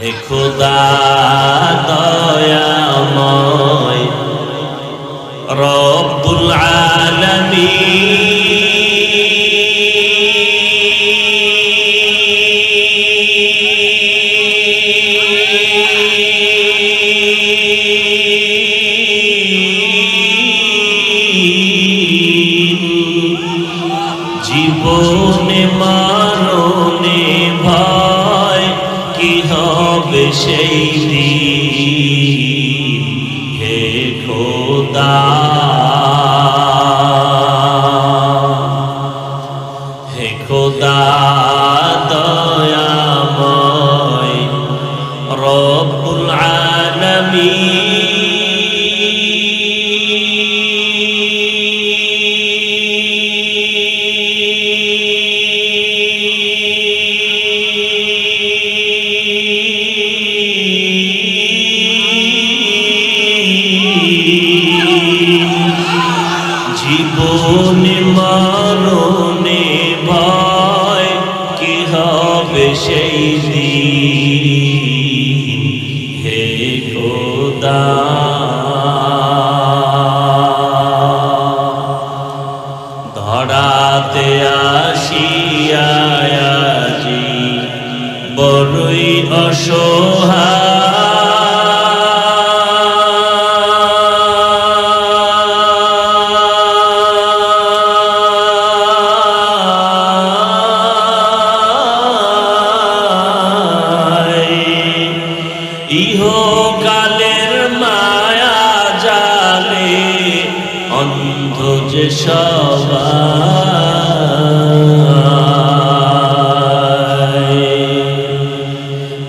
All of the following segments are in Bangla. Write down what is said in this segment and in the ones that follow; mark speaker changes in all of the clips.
Speaker 1: হে খোদা দয়াময় রব্বুল আলামিন। জীবনে হবে সেই দিন হে খোদা। হে খোদা দয়াময় রব্বুল জীবনে মারণে ভয় কি হবে সেই দিন? হে খোদা। ধরাতে আসিয়াজি বড়ই অসহায়। যে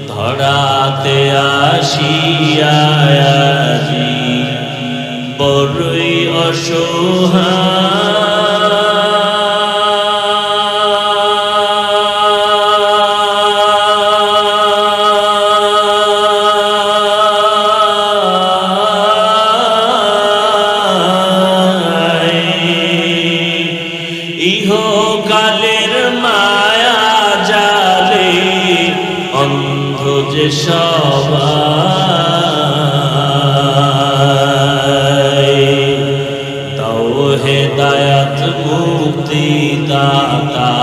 Speaker 1: ধরাতে আসিয়াজি বড়ই অসহায়। ইহকালের মায়া জালে, অন্ধ যে সবাই। তাও হেদায়াত মুক্তি দাতা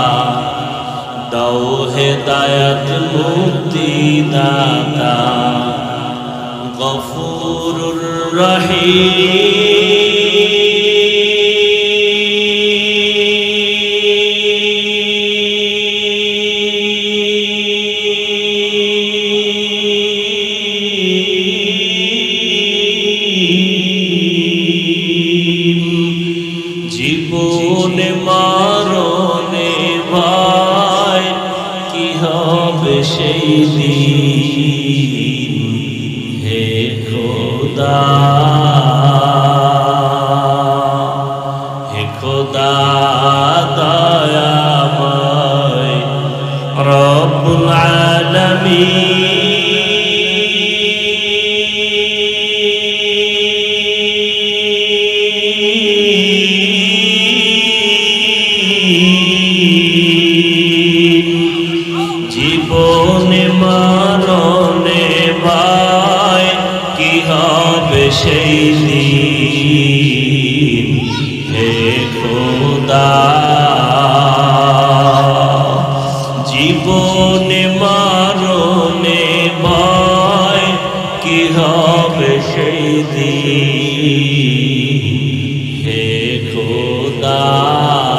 Speaker 1: দাও হেদায়াত মুক্তি দাতা রহিম। জীবনে মারণে ভাই কি হবে সেই দিন? হে খোদা। হে খোদা দয়াময়। রব্বুল আলামিন জীবনে মারণে ভাই কি সেই হে খোদা।